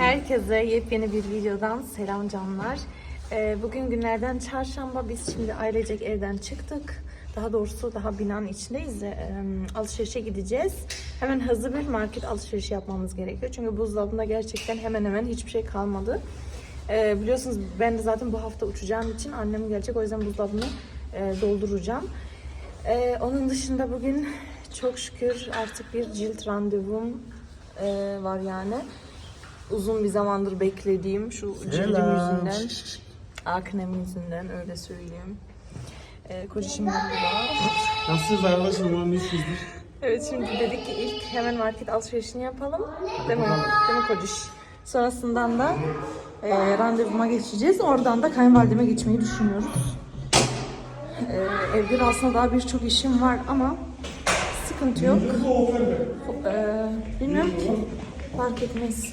Herkese yepyeni bir videodan selam canlar. Ee, bugün günlerden çarşamba biz şimdi ailecek evden çıktık. Daha doğrusu daha binanın içindeyiz. de, alışverişe gideceğiz. Hemen hızlı bir market alışverişi yapmamız gerekiyor. Çünkü buzdolabında gerçekten hemen hemen hiçbir şey kalmadı. Biliyorsunuz ben de zaten bu hafta uçacağım için annem gelecek. O yüzden buzdolabını dolduracağım. Onun dışında bugün çok şükür artık bir cilt randevum var yani. Uzun bir zamandır beklediğim şu cildim yüzünden, aknem yüzünden öyle söyleyeyim. Ee, kocacığım da burada. Nasılsınız arkadaşlar? Umarım iyisizdir. Evet şimdi dedik ki ilk hemen market alışverişini yapalım. Değil mi? Değil mi kociş? Sonrasından da e, randevuma geçeceğiz. Oradan da kayınvalideme geçmeyi düşünüyoruz. E, evde de aslında daha birçok işim var ama sıkıntı yok. E, bilmiyorum ki. Fark etmez.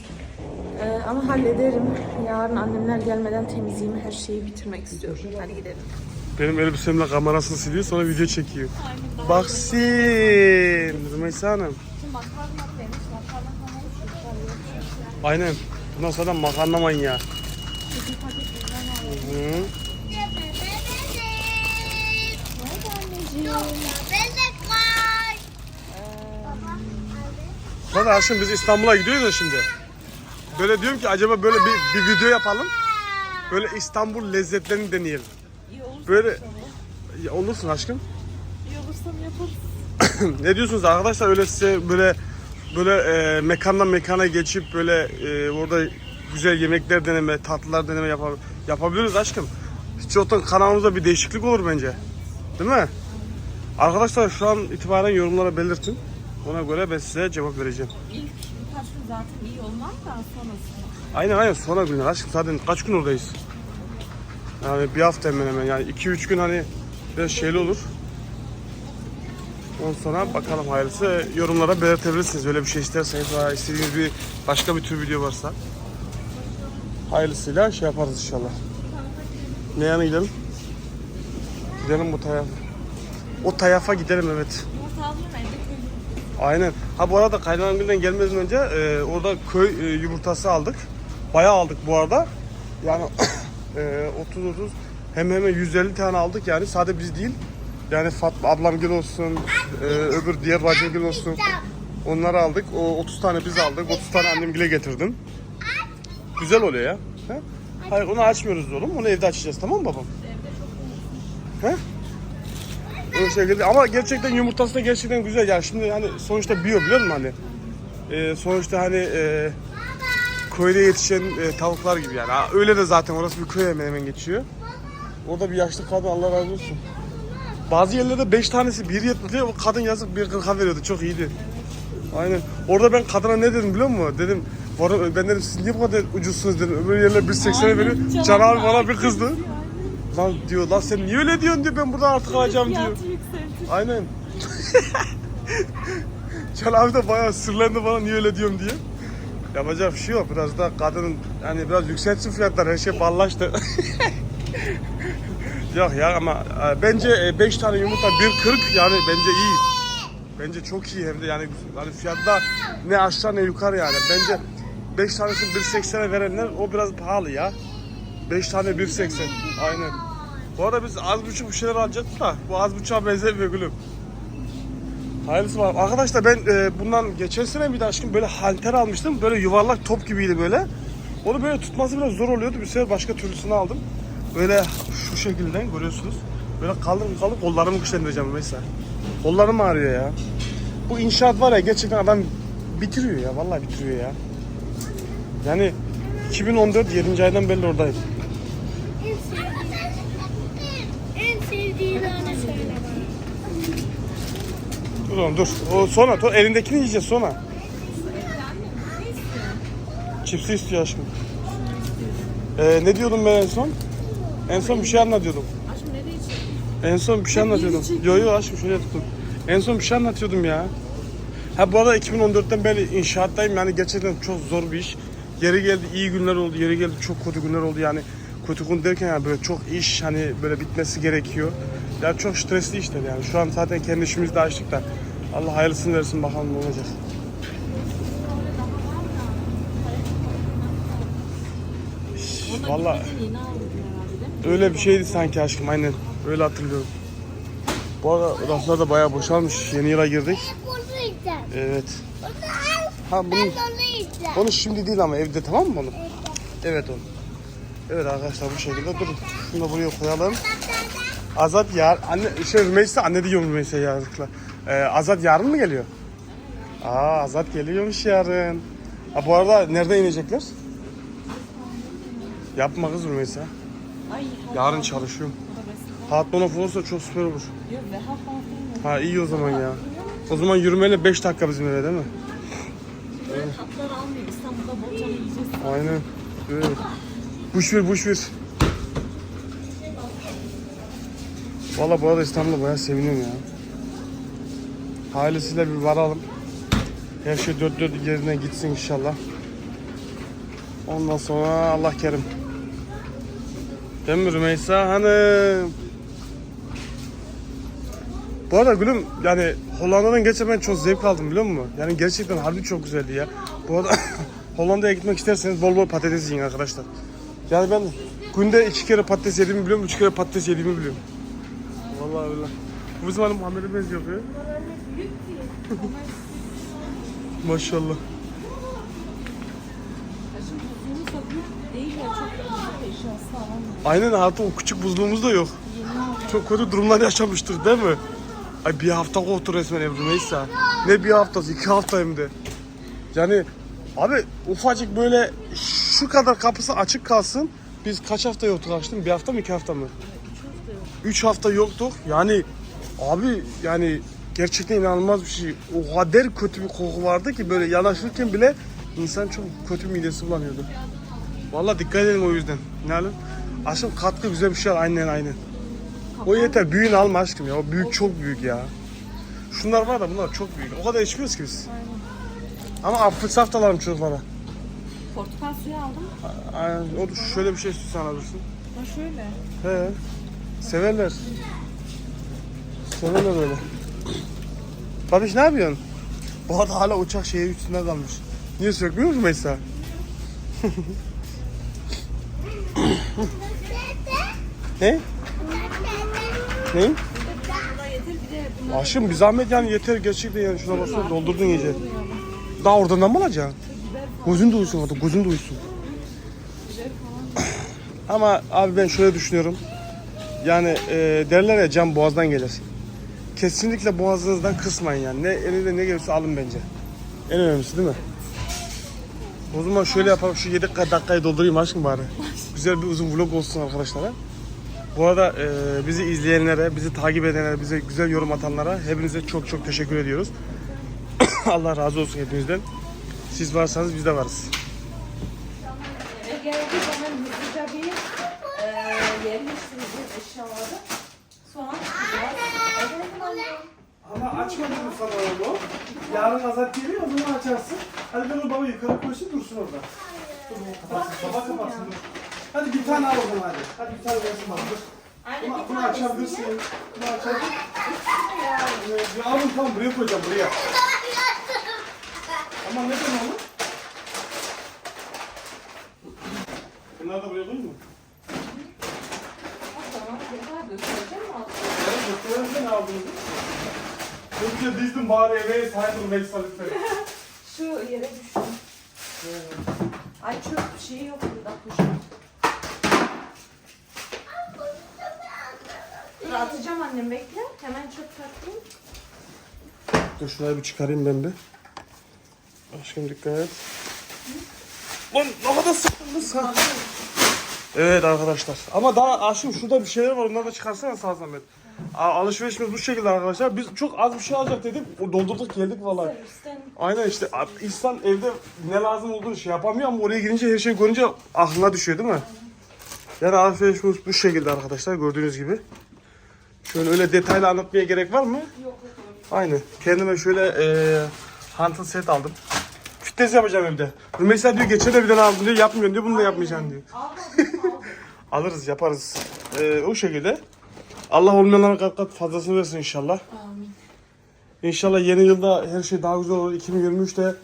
E, ama hallederim. Yarın annemler gelmeden temizliğimi her şeyi bitirmek istiyorum. Hadi gidelim. Benim elbisemle kamerasını siliyor sonra video çekiyor. Baksın Rümeysa Hanım. Aynen. Bundan sonra makarna manyağı. Hı. Var. Sonra Aşkım biz İstanbul'a gidiyoruz ya şimdi. Böyle diyorum ki acaba böyle bir, bir video yapalım. Böyle İstanbul lezzetlerini deneyelim. İyi Böyle ya olursun aşkım. iyi olursam yaparız. ne diyorsunuz arkadaşlar öyle size böyle böyle e, mekandan mekana geçip böyle e, orada güzel yemekler deneme, tatlılar deneme yapar, yapabiliriz aşkım. Hiç yoktan kanalımızda bir değişiklik olur bence. Değil mi? Arkadaşlar şu an itibaren yorumlara belirtin. Ona göre ben size cevap vereceğim. İlk zaten iyi olmam da sonrasında. Aynen aynen sonra günler aşkım zaten kaç gün oradayız? Yani bir hafta hemen hemen yani 2-3 gün hani biraz şeyli olur. Ondan sonra bakalım hayırlısı yorumlara belirtebilirsiniz. Öyle bir şey isterseniz veya istediğiniz bir başka bir tür video varsa. Hayırlısıyla şey yaparız inşallah. Ne yana gidelim? Gidelim bu tarafa. O tarafa gidelim evet. Yumurta alayım evde köylü. Aynen. Ha bu arada Kaynanagül'den gelmeden önce e, orada köy e, yumurtası aldık. Bayağı aldık bu arada. Yani e, 30 30 hem hemen 150 tane aldık yani sadece biz değil. Yani Fatma ablam gül olsun, e, öbür diğer bacım gül olsun. Onları aldık. O 30 tane biz aldık. 30 tane annem gile getirdim. Güzel oluyor ya. He? Hayır onu açmıyoruz oğlum. Onu evde açacağız tamam mı babam? He? O şekilde. Ama gerçekten yumurtası da gerçekten güzel. Yani şimdi hani sonuçta biyo biliyor musun hani? Ee, sonuçta hani e, köyde yetişen e, tavuklar gibi yani. Ha, öyle de zaten orası bir köy hemen hemen geçiyor. Orada bir yaşlı kadın Allah razı olsun. Bazı yerlerde 5 tanesi 1.70 o kadın yazık 1.40'a veriyordu çok iyiydi. Aynen. Orada ben kadına ne dedim biliyor musun? Dedim "Var- ben dedim siz niye bu kadar ucuzsunuz? dedim. Öbür yerler 1.80'e veriyor. Can abi bana bir kızdı Lan diyor lan sen niye öyle diyorsun diyor ben buradan artık alacağım diyor. Fiyatı yükseltir. Aynen. Can abi de bayağı sırlandı bana niye öyle diyorum diye. Yapacak bir şey yok. Biraz da kadının yani biraz yükseltsin fiyatlar. Her şey ballaştı. yok ya ama e, bence 5 tane yumurta 1.40 yani bence iyi. Bence çok iyi hem de yani hani fiyatta ne aşağı ne yukarı yani. Bence 5 tanesini 1.80'e verenler o biraz pahalı ya. 5 tane 1.80. Aynen. Bu arada biz az buçuk bir şeyler alacaktık da bu az buçuğa benzemiyor gülüm. Hayırlısı var. Arkadaşlar ben e, bundan geçen sene bir de aşkım böyle halter almıştım. Böyle yuvarlak top gibiydi böyle. Onu böyle tutması biraz zor oluyordu. Bir sefer başka türlüsünü aldım. Böyle şu şekilde görüyorsunuz. Böyle kalın kalın kollarımı güçlendireceğim mesela. Kollarım ağrıyor ya. Bu inşaat var ya gerçekten adam bitiriyor ya. Vallahi bitiriyor ya. Yani 2014 7. aydan belli oradayım. En sevdiğin anı söyle bana. Dur oğlum dur. O sonra to elindekini yiyeceğiz sonra. Çipsi istiyor aşkım. Ee, ne diyordum ben en son? En son bir şey anlatıyordum. Aşkım nereye için? En son bir şey anlatıyordum. Yo yo aşkım şöyle tutun. En son bir şey anlatıyordum ya. Ha bu arada 2014'ten beri inşaattayım yani gerçekten çok zor bir iş. Yeri geldi iyi günler oldu, yeri geldi çok kötü günler oldu yani. Kötü gün derken yani böyle çok iş hani böyle bitmesi gerekiyor. Yani çok stresli işler yani. Şu an zaten kendi işimizi de açtık da. Allah hayırlısını versin bakalım ne olacak. Mi? öyle bir şeydi sanki aşkım aynen. Öyle hatırlıyorum. Bu arada raflar da bayağı boşalmış. Yeni yıla girdik. Evet. Ha bunu, onu şimdi değil ama evde tamam mı onu? Evet onu. Evet arkadaşlar bu şekilde durun. Şunu da buraya koyalım. Azat yar anne şey Rümeysa anne diyor Rümeysa yazıkla. Ee, Azat yarın mı geliyor? Aa Azat geliyormuş yarın. Ha, bu arada nerede inecekler? Yapma kız Rümeysa. Yarın çalışıyorum. Patronov olursa çok süper olur. Ha iyi o zaman ya. O zaman yürümeyle 5 dakika bizim eve değil mi? Yiyeceğiz. Aynen. Evet. Buş ver, buş ver. Valla bu arada İstanbul'a bayağı seviniyorum ya. Ailesiyle bir varalım. Her şey dört dört yerine gitsin inşallah. Ondan sonra Allah kerim. Değil mi Rümeysa Hanım? Bu arada gülüm yani Hollanda'dan geçen ben çok zevk aldım biliyor musun? Yani gerçekten harbi çok güzeldi ya. Bu arada Hollanda'ya gitmek isterseniz bol bol patates yiyin arkadaşlar. Yani ben günde iki kere patates yediğimi biliyorum, üç kere patates yediğimi biliyorum. Vallahi öyle. Bu bizim hanım Muhammed'e benziyor be. Maşallah. Aynen artık o küçük buzluğumuz da yok. Çok kötü durumlar yaşamıştır değil mi? Ay bir hafta koptu resmen Ebru neyse. Ne bir haftası iki hafta hem de. Yani abi ufacık böyle şu kadar kapısı açık kalsın. Biz kaç hafta yoktuk açtım? Bir hafta mı iki hafta mı? Üç hafta yoktuk. Yani abi yani gerçekten inanılmaz bir şey. O kadar kötü bir koku vardı ki böyle yanaşırken bile insan çok kötü midesi bulanıyordu. Vallahi dikkat edin o yüzden. Ne alın? Aşkım katkı güzel bir şey al. Aynen aynen. O yeter. Büyüğünü alma aşkım ya. O büyük çok büyük ya. Şunlar var da bunlar çok büyük. O kadar içmiyoruz ki biz. Ama apfel saf da alalım çocuklara. Portakal suyu aldım. Aynen. O da şöyle bir şey süsen alırsın. Ha şöyle. He. Severler. Severler öyle. Babiş ne yapıyorsun? Bu arada hala uçak şeyi üstünde kalmış. Niye sökmüyor musun Meysa? ne? Ne? De Aşkım bir zahmet yani yeter gerçekten yani şuna baksana doldurdun iyice. Daha oradan da mı alacaksın? Gözün duysun hadi gözün duysun. Ama abi ben şöyle düşünüyorum. Yani e, derler ya cam boğazdan gelir. Kesinlikle boğazınızdan kısmayın yani. Ne elinde ne gelirse alın bence. En önemlisi değil mi? O zaman şöyle yapalım şu 7 dakikayı doldurayım aşkım bari. Güzel bir uzun vlog olsun arkadaşlara. Bu arada e, bizi izleyenlere, bizi takip edenlere, bize güzel yorum atanlara hepinize çok çok teşekkür ediyoruz. Allah razı olsun hepinizden. Siz varsanız biz de varız. geldi bir e, yerleştireceğiz eşyaları. Evet anne. Ama açmadım sana onu. Yarın azat geliyor o zaman açarsın. Hadi ben o baba yukarı koysun dursun orada. Dur bu kapatsın. Baba kapatsın dur. Hadi bir tane al o zaman hadi. Hadi bir tane versin bana dur. Anne Bunu, bir bunu tanesini açabilirsin. Bunu açabilirsin. Evet, ya alın tamam buraya koyacağım buraya. Ama neden onu? Bunları da buraya koyayım mı? Tamam, tekrar göstereceğim mi? Evet, gösterelim ne aldınız? Güzel dizdim bari eve sahip Veysel lütfen. Şu yere düştüm. Ay çöp şeyi yok burada kuşun. Dur atacağım annem bekle. Hemen çöp takayım. Dur şurayı bir çıkarayım ben bir. Aşkım dikkat et. Lan ne kadar sıktınız ha. Evet arkadaşlar. Ama daha aşkım şurada bir şeyler var. Onları da çıkarsana sağ zahmet. Alışverişimiz bu şekilde arkadaşlar. Biz çok az bir şey alacak dedik. O Doldurduk geldik vallahi. Aynen işte a- insan evde ne lazım olduğunu şey yapamıyor ama oraya girince her şey görünce aklına düşüyor değil mi? Yani alışverişimiz bu şekilde arkadaşlar gördüğünüz gibi. Şöyle öyle detaylı anlatmaya gerek var mı? yok. Aynen. Kendime şöyle e, hunting set aldım. Fitness yapacağım evde. Rümeysa diyor geçen de bir tane aldım diyor yapmıyorsun diyor bunu da yapmayacaksın diyor. Alırız yaparız. E, o şekilde. Allah olmayanlara kat kat fazlasını versin inşallah. Amin. İnşallah yeni yılda her şey daha güzel olur. 2023'te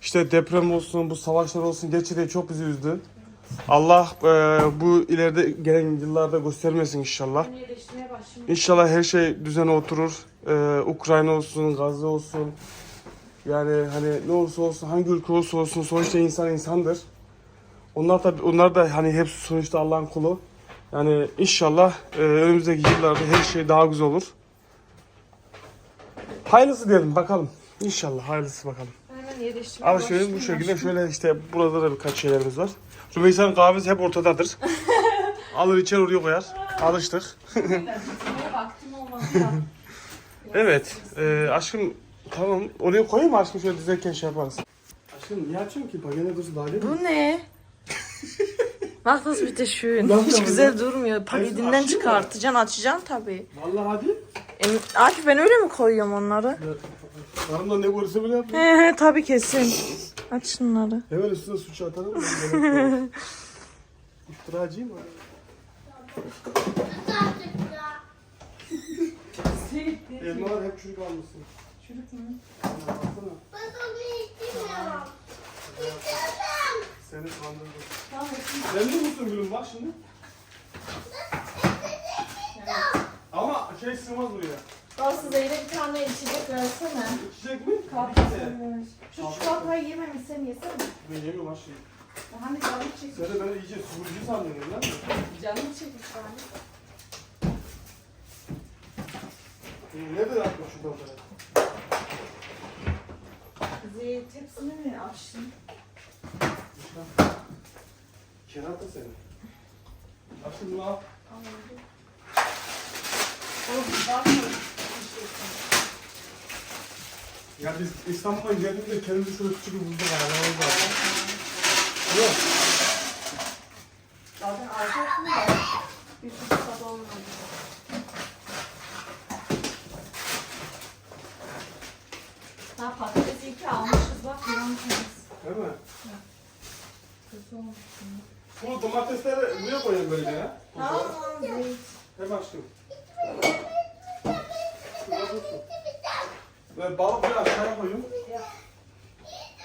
işte deprem olsun, bu savaşlar olsun gerçekten çok bizi üzdü. Allah e, bu ileride gelen yıllarda göstermesin inşallah. İnşallah her şey düzene oturur. E, Ukrayna olsun, Gazze olsun. Yani hani ne olursa olsun, hangi ülke olursa olsun sonuçta insan insandır. Onlar da onlar da hani hep sonuçta Allah'ın kulu. Yani inşallah e, önümüzdeki yıllarda her şey daha güzel olur. Hayırlısı diyelim bakalım. İnşallah hayırlısı bakalım. Yerleştirmeye Alışveriş bu şekilde şöyle işte burada da birkaç şeylerimiz var. Rümeysa'nın kahvesi hep ortadadır. Alır içer oraya koyar. Alıştık. Evet. E, aşkım tamam oraya koyayım mı aşkım şöyle dizerken şey yaparız. Aşkım niye açayım ki? Pagene dursun daha değil mi? Bu ne? Bak nasıl bir de. Nasıl Hiç güzel durmuyor. Paketinden açayım mı? çıkartacaksın, açacaksın tabii. Vallahi hadi. E, Akif ben öyle mi koyuyorum onları? Karımda ne görürse bile yapayım. He he tabii kesin. Aç şunları. Hemen üstüne suç atarım. İftiracıyım mı? Elmalar hep çürük almışsın. Çürük mü? Baksana. Ben onu istemiyorum. Seni kandırdım. Tamam. Memnun musun gülüm bak şimdi? Ama şey sığmaz buraya. Aslı Zeynep bir tane içecek versene. İçecek mi? Kapatılmış. Şu çikolatayı yememişsen yesene. Ben yemiyorum aşkım. Hani canım çekti. Sen de beni iyice sunucu sandın lan. Canım çekti hani. Nerede yapma şuradan böyle? Zeyt hepsini mi açtın? Kerata seni. Aşkım bunu al. Var mı? Ya biz İstanbul'a geldiğimizde kendimizi şöyle küçük bir bulduk arabamız var. Yok. Zaten alacaksın da. Bir fırsat olmadı. Ha patatesi iki almışız bak yanmışız. Değil mi? Kötü olmuş. Bu domatesleri buraya koyalım böylece ya. Tamam. Hem dursun. Ve balık bir aşağıya koyayım.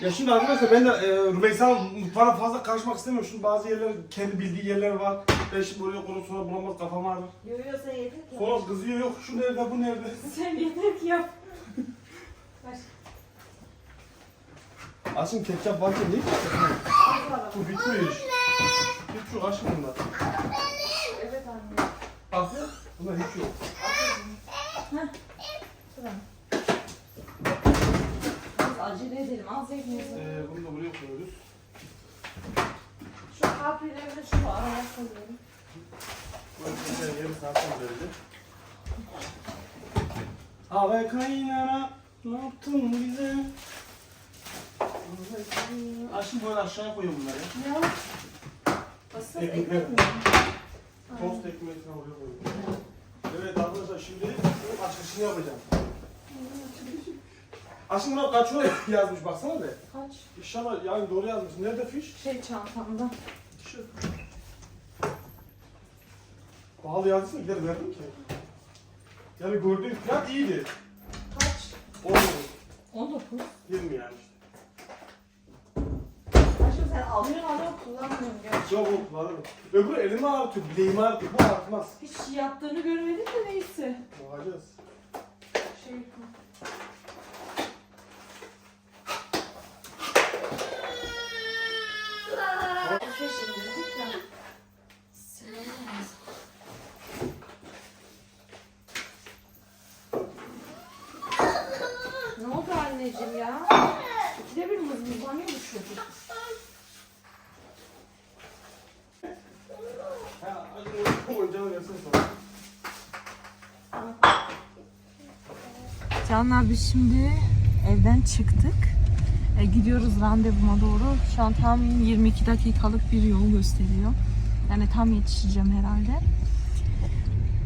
Ya şimdi arkadaşlar ben de e, Rümeysa mutfağına fazla karışmak istemiyorum. Şimdi bazı yerler, kendi bildiği yerler var. Ben şimdi oraya konup sonra bulamaz kafam ağrır. Yoruyor sen yeter ki. Sonra kızıyor yok şu nerede bu nerede. Sen yeter ki yap. Baş. Aşkım ketçap varken niye ketçap? Bu bitmiyor iş. Hiç yok aşkım bunda. Evet anne. Bak bunda hiç yok. Sıra. Biraz acele edelim. Az zeytinizi. Ee, bunu da buraya koyuyoruz. Şu kaprileri de şu araya koyuyorum. Böyle yarım saat verildi. Ave kaynana ne yaptın bize? Aşkım böyle aşağıya koyuyorum bunları ya. Ne o? Asıl Ekmek ekmek mi? Tost ekmeği oraya koyuyorum. Evet arkadaşlar şimdi bunun açılışını yapacağım. Aşkım buna kaç euro yazmış baksana be. Kaç? İnşallah yani doğru yazmış. Nerede fiş? Şey çantamda. Şu. Pahalı yazdıysa gider verdim ki. Yani gördüğüm fiyat iyiydi. Kaç? Olmadı. 19. 20 yani sen alıyorsun alıyorsun kullanmıyorsun gerçi. Yok yok var mı? Öbürü elimi ağrıtıyor, bileğimi ağrıtıyor. Bu ağrıtmaz. Hiç yaptığını görmedim de neyse. Bakacağız. Şey ya. Silemeyiz. Ne oldu anneciğim ya? İkide bir mızmızlanıyor bu çocuk. Ha, sonra. Canlar biz şimdi evden çıktık. E, gidiyoruz randevuma doğru. Şu an tam 22 dakikalık bir yol gösteriyor. Yani tam yetişeceğim herhalde.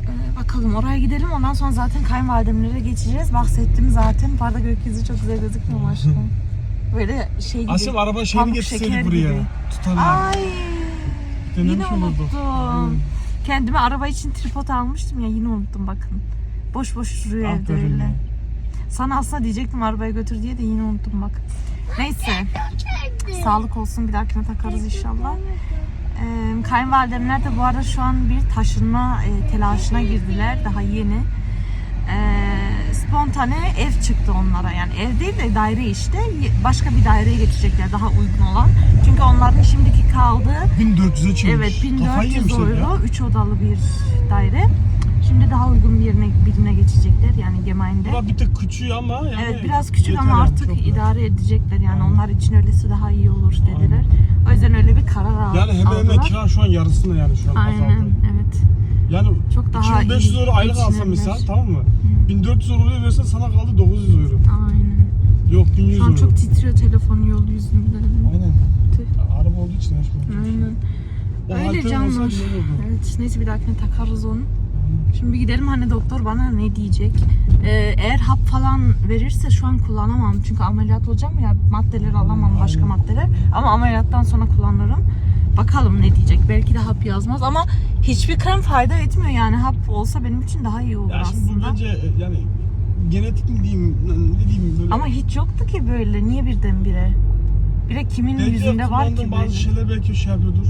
E, bakalım oraya gidelim. Ondan sonra zaten kayınvalidemlere geçeceğiz. Bahsettim zaten. Yukarıda gökyüzü çok güzel gözükmüyor aşkım? Böyle şey gibi. Aşkım araba şeyini şeker buraya. gibi. Tutarlar. Ay Denemiş yine olurdu. Kendime araba için tripod almıştım ya yine unuttum bakın. Boş boş duruyor evde Aferin öyle. ya. Sana aslında diyecektim arabaya götür diye de yine unuttum bak. Neyse. Sağlık olsun bir dahakine takarız inşallah. Ee, kayınvalidemler de bu arada şu an bir taşınma e, telaşına girdiler. Daha yeni. Ee, spontane ev çıktı onlara. Yani ev değil de daire işte. Başka bir daireye geçecekler daha uygun olan. Çünkü onların şimdiki kaldığı 1400'e çıkmış. evet Kafayı 1400 yemişler ya. euro 3 odalı bir daire. Şimdi daha uygun bir yerine birine geçecekler yani Gemein'de. Bura bir tık küçüğü ama yani Evet biraz küçük ama artık çok idare edecekler yani onlar için öylesi daha iyi olur dediler. O yüzden öyle bir karar al- Yani hemen hemen aldılar. kira şu an yarısında yani şu an Aynen azaldı. evet. Yani Çok daha 2500 iyi euro aylık geçinebilir. misal tamam mı? 1400 euroya versen sana kaldı 900 euro. Aynen. Yok 1100 Şu an euro. çok titriyor telefon yol yüzünden. Aynen. Tüh. Araba olduğu için açmıyor. Aynen. O Öyle canlar. Evet neyse bir dahakine takarız onu. Şimdi gidelim hani doktor bana ne diyecek. Ee, eğer hap falan verirse şu an kullanamam. Çünkü ameliyat olacağım ya maddeleri alamam başka maddeler. Ama ameliyattan sonra kullanırım. Bakalım ne diyecek. Belki de hap yazmaz ama hiçbir krem fayda etmiyor yani. Hap olsa benim için daha iyi olur Ya şimdi aslında. bence e, yani genetik mi diyeyim ne diyeyim böyle. Ama hiç yoktu ki böyle. Niye birdenbire? Bir de kimin Belki de yüzünde var ki bazı böyle? şeyler belki şey yapıyordur.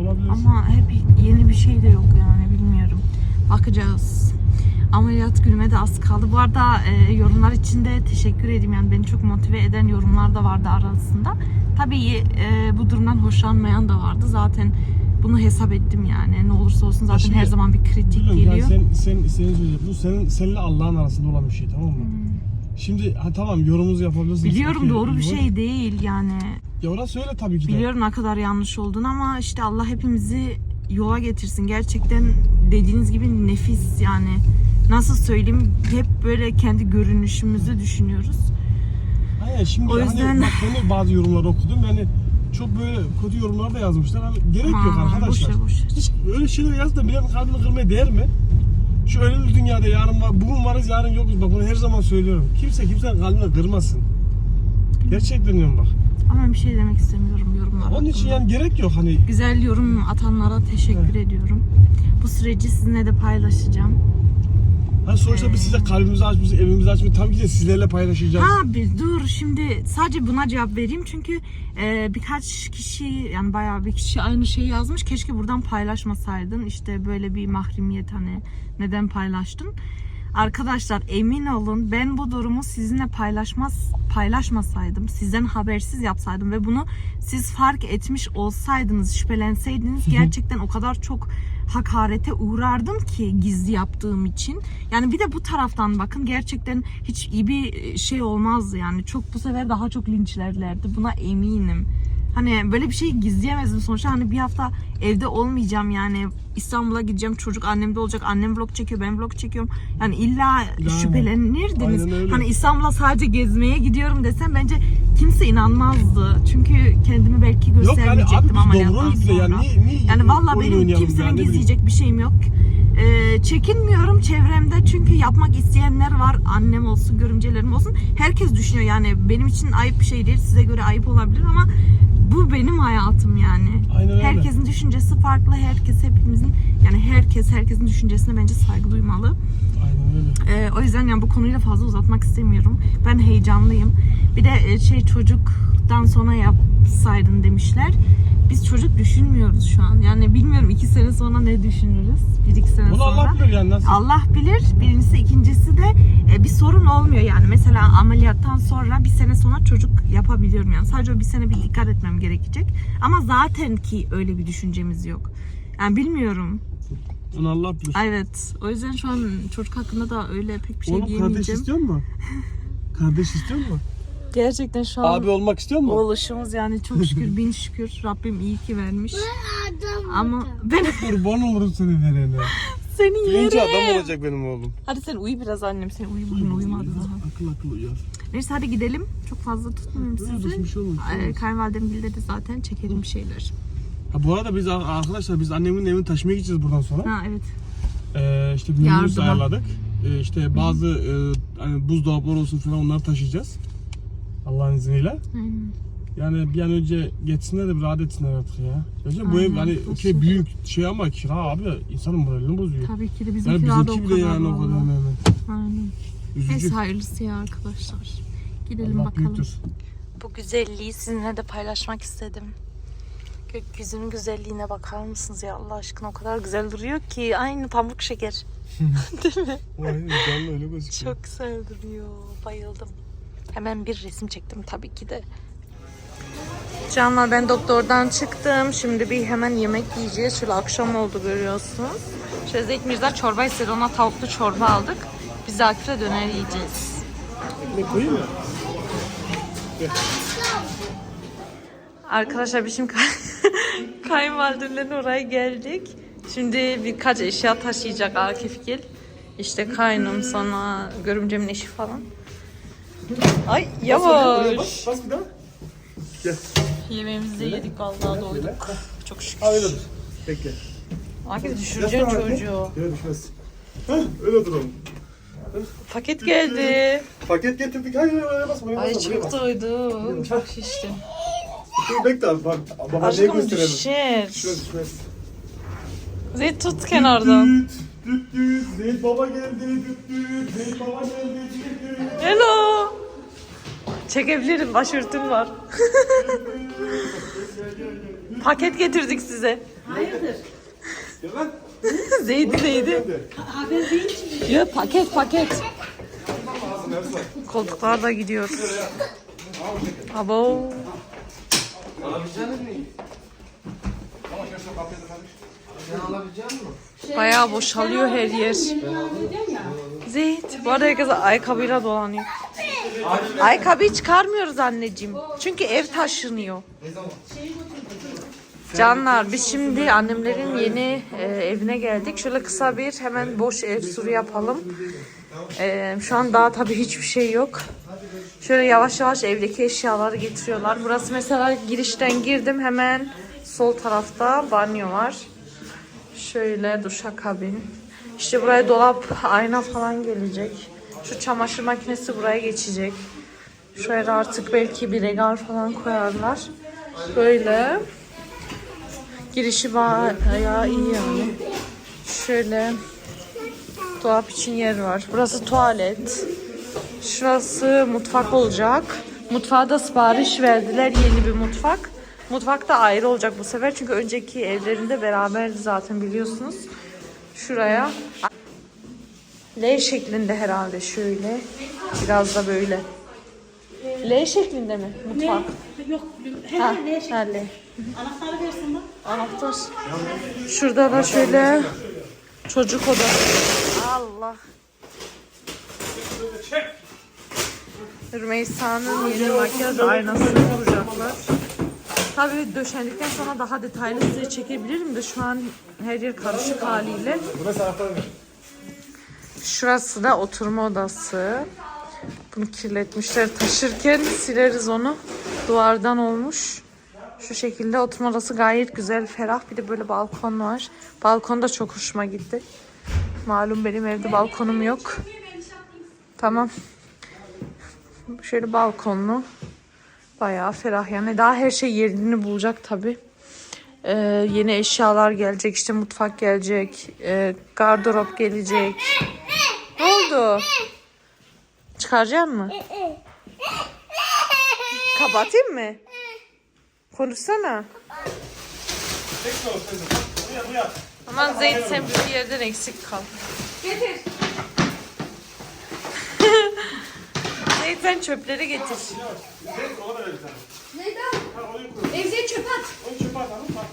Olabilir. Ama hep yeni bir şey de yok yani bilmiyorum. Bakacağız. Ameliyat günüme de az kaldı. Bu arada e, yorumlar için de teşekkür edeyim. Yani beni çok motive eden yorumlar da vardı arasında. Tabii e, bu durumdan hoşlanmayan da vardı. Zaten bunu hesap ettim yani. Ne olursa olsun zaten şimdi her zaman bir kritik Biliyorum yani geliyor. sen, sen, senin söyleyeceğin bu senin, seninle Allah'ın arasında olan bir şey tamam mı? Şimdi ha, tamam yorumunuzu yapabilirsiniz. Hmm. Biliyorum okey, doğru bir şey değil yani. Ya orası öyle tabii ki de. Biliyorum ne kadar yanlış olduğunu ama işte Allah hepimizi yola getirsin. Gerçekten dediğiniz gibi nefis yani. Nasıl söyleyeyim hep böyle kendi görünüşümüzü düşünüyoruz. Aynen şimdi O yüzden- hani bak de bazı yorumları okudum yani çok böyle kötü yorumlar da yazmışlar. Hani gerek yok Aman, arkadaşlar. boş ver, boş ver. Hiç öyle şeyler yaz da milletin kalbini kırmaya değer mi? Şu ölümlü dünyada yarın var, bugün varız yarın yokuz. Bak bunu her zaman söylüyorum. Kimse kimsenin kalbini kırmasın. Gerçekten diyorum bak. Ama bir şey demek istemiyorum yorumlar Onun için yani gerek yok hani. Güzel yorum atanlara teşekkür ediyorum. Bu süreci sizinle de paylaşacağım. Hani sonuçta biz size kalbimizi açmışız, evimizi açmışız. Tabii ki de sizlerle paylaşacağız. Ha bir dur şimdi sadece buna cevap vereyim çünkü e, birkaç kişi yani bayağı bir kişi aynı şeyi yazmış. Keşke buradan paylaşmasaydın. İşte böyle bir mahremiyet hani neden paylaştın? Arkadaşlar emin olun ben bu durumu sizinle paylaşmaz paylaşmasaydım, sizden habersiz yapsaydım ve bunu siz fark etmiş olsaydınız, şüphelenseydiniz gerçekten o kadar çok hakarete uğrardım ki gizli yaptığım için. Yani bir de bu taraftan bakın gerçekten hiç iyi bir şey olmazdı yani. Çok bu sefer daha çok linçlerlerdi. Buna eminim. Hani böyle bir şeyi gizleyemezdim sonuçta. Hani bir hafta evde olmayacağım yani. İstanbul'a gideceğim. Çocuk annemde olacak. Annem vlog çekiyor. Ben vlog çekiyorum. Yani illa şüphelenirdiniz. Aynen öyle. Hani İstanbul'a sadece gezmeye gidiyorum desem bence kimse inanmazdı. Çünkü kendimi belki yani göstermeyecektim bile sonra. yani. Niye, niye Yani valla benim kimsenin yani, gizleyecek bir şeyim yok. Ee, çekinmiyorum çevremde çünkü yapmak isteyenler var. Annem olsun, görümcelerim olsun. Herkes düşünüyor yani benim için ayıp bir şey değil. Size göre ayıp olabilir ama bu benim hayatım yani. Aynen öyle. Herkesin düşüncesi farklı. Herkes hepimizin yani herkes herkesin düşüncesine bence saygı duymalı. Aynen öyle. Ee, o yüzden yani bu konuyu da fazla uzatmak istemiyorum. Ben heyecanlıyım. Bir de e, şey çocuktan sonra yapsaydın demişler. Biz çocuk düşünmüyoruz şu an. Yani bilmiyorum iki sene sonra ne düşünürüz. Bir iki sene Bunu sonra. Allah bilir yani nasıl. Allah bilir. Birincisi, ikincisi de e, bir sorun olmuyor yani. Mesela ameliyattan sonra bir sene sonra çocuk yapabiliyorum yani. Sadece o bir sene bir dikkat etmem gerekecek. Ama zaten ki öyle bir düşüncemiz yok. Yani bilmiyorum. Bunu Allah bilir. Evet. O yüzden şu an çocuk hakkında da öyle pek bir şey Oğlum kardeş diyemeyeceğim. istiyor mu? kardeş istiyor mu? Gerçekten şu an Abi olmak istiyor mu? oluşumuz yani çok şükür bin şükür Rabbim iyi ki vermiş. Adam Ama ben Kurban olurum seni verene. seni Birinci adam olacak benim oğlum. Hadi sen uyu biraz annem. Sen uyu bugün uyumadı daha. Akıl akıl uyar. Neyse hadi gidelim. Çok fazla tutmayayım Uyuyoruz, sizi. bir şey olmaz, bir şey olmaz. Kayınvalidem bildirdi zaten. Çekelim bir şeyler. Ha bu arada biz arkadaşlar biz annemin evini taşımaya gideceğiz buradan sonra. Ha evet. Ee, işte minibüs Yardıma. ayarladık. Ee, işte bazı e, hani buzdolapları olsun falan onları taşıyacağız. Allah'ın izniyle. Aynen. Yani bir an önce geçsinler de bir rahat etsinler artık ya. Gerçekten bu ev Aynen, hani okey büyük şey ama kira abi insanın moralini bozuyor. Tabii ki de bizim Yani kirada o bizimki kadar. bile yani o kadar vallahi. hemen. Aynen. Üzücü. Neyse hayırlısı ya arkadaşlar. Gidelim Allah bakalım. büyüktür. Bu güzelliği sizinle de paylaşmak istedim. Gökyüzünün güzelliğine bakar mısınız ya Allah aşkına o kadar güzel duruyor ki aynı pamuk şeker. Değil mi? Aynen canlı öyle gözüküyor. Çok güzel duruyor. Bayıldım. Hemen bir resim çektim tabii ki de. Canlar ben doktordan çıktım. Şimdi bir hemen yemek yiyeceğiz. Şöyle akşam oldu görüyorsunuz. Şöyle Zeyt Mirza çorba istedi. Ona tavuklu çorba aldık. Biz de Akif'le döner yiyeceğiz. Ekmek koyayım mı? Arkadaşlar biz şimdi kay kayınvalidemlerin oraya geldik. Şimdi birkaç eşya taşıyacak Akif Gil. İşte kaynım sana görümcemin eşi falan. Ay yavaş. Bas, bas bir daha. Gel. Yemeğimizi de yedik vallahi doyduk. Çok şükür. Öyle dur. Bekle. Akif düşüreceksin çocuğu. Öyle düşmez. Hah öyle duralım. Paket geldi. Paket getirdik. Hayır hayır öyle basma. Ay basma. çok bas. doydum. Çok şiştim. Dur bekle abi bak. Babaanneye Aşkım gösterelim. düşer. Düşmez düşmez. Zeyt tut kenardan. Düt düt düt. Zeyt baba geldi. Düt düt. Zeyt baba geldi. Düt. Hello. Çekebilirim başörtüm var. Paket getirdik size. Gel lan. Zeydi zeydi. Hadi. Yok paket paket. Koltuklar da gidiyor. Abo. Bayağı boşalıyor her yer. Zeyt. Bu arada herkes ayakkabıyla dolanıyor. Ayakkabıyı çıkarmıyoruz anneciğim. Çünkü ev taşınıyor. Canlar biz şimdi annemlerin yeni e, evine geldik. Şöyle kısa bir hemen boş ev turu yapalım. E, şu an daha tabii hiçbir şey yok. Şöyle yavaş yavaş evdeki eşyaları getiriyorlar. Burası mesela girişten girdim hemen sol tarafta banyo var. Şöyle duşakabin. İşte buraya dolap, ayna falan gelecek. Şu çamaşır makinesi buraya geçecek. Şöyle artık belki bir regal falan koyarlar. Böyle. Girişi bayağı iyi yani. Şöyle dolap için yer var. Burası tuvalet. Şurası mutfak olacak. Mutfağa da sipariş verdiler yeni bir mutfak. Mutfak da ayrı olacak bu sefer çünkü önceki evlerinde beraberdi zaten biliyorsunuz. Şuraya L şeklinde herhalde şöyle. Biraz da böyle. L şeklinde mi mutfak? Yok, Ha, he ne ha, L. Anahtarı versin bak. Anahtar. Şurada da şöyle çocuk odası. Allah. Rümeysa'nın yeni makyaj aynasını kuracaklar. Tabii döşendikten sonra daha detaylı size çekebilirim de şu an her yer karışık haliyle. Burası anahtarı. Şurası da oturma odası. Bunu kirletmişler. Taşırken sileriz onu. Duvardan olmuş. Şu şekilde oturma odası gayet güzel, ferah. Bir de böyle balkon var. Balkon da çok hoşuma gitti. Malum benim evde balkonum yok. Tamam. Şöyle balkonlu. Bayağı ferah yani. Daha her şey yerini bulacak tabii. Ee, yeni eşyalar gelecek. işte mutfak gelecek. Ee, gardırop gelecek. Ne oldu? Çıkaracak mı? Kapatayım mı? Konuşsana. Aman Zeyd sen bir yerden eksik kal. Getir. Zeyd sen çöpleri getir. Zeyt ona da ver bir tane. Neden? Ha oraya koy. Evde çöp at. Onu çöpe atalım. Bak.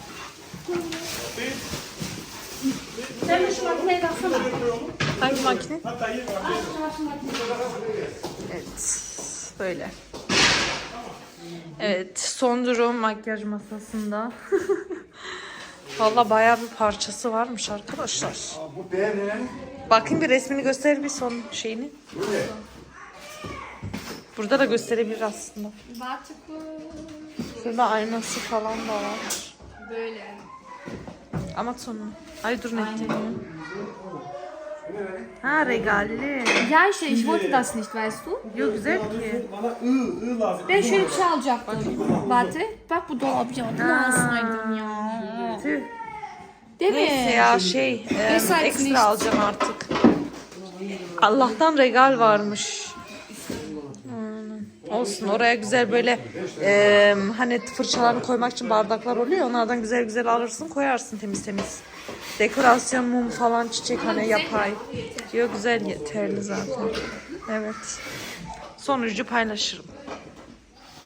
Sen de şu makineye baksana. Hangi makine? Evet. Böyle. Evet. Son durum makyaj masasında. Valla bayağı bir parçası varmış arkadaşlar. Bu değer Bakın bir resmini gösterir bir son şeyini. Burada da gösterebilir aslında. Şurada aynası falan da var. Böyle. Ama sonu. Ay dur netleniyor. Ha regalli. Ja, ich, ich wollte das nicht, weißt du? Yok güzel ki. Bana ı ı lazım. Ben şöyle bir şey alacaktım. Warte. Bak bu dolap ya. Bunu alsaydım ya. Tüh. Değil Neyse mi? ya şey e, ekstra alacağım artık. Allah'tan regal varmış. Olsun oraya güzel böyle e, hani fırçalarını koymak için bardaklar oluyor. Onlardan güzel güzel alırsın koyarsın temiz temiz. Dekorasyon mum falan çiçek hani yapay. Diyor güzel yeterli zaten. Evet. Sonucu paylaşırım.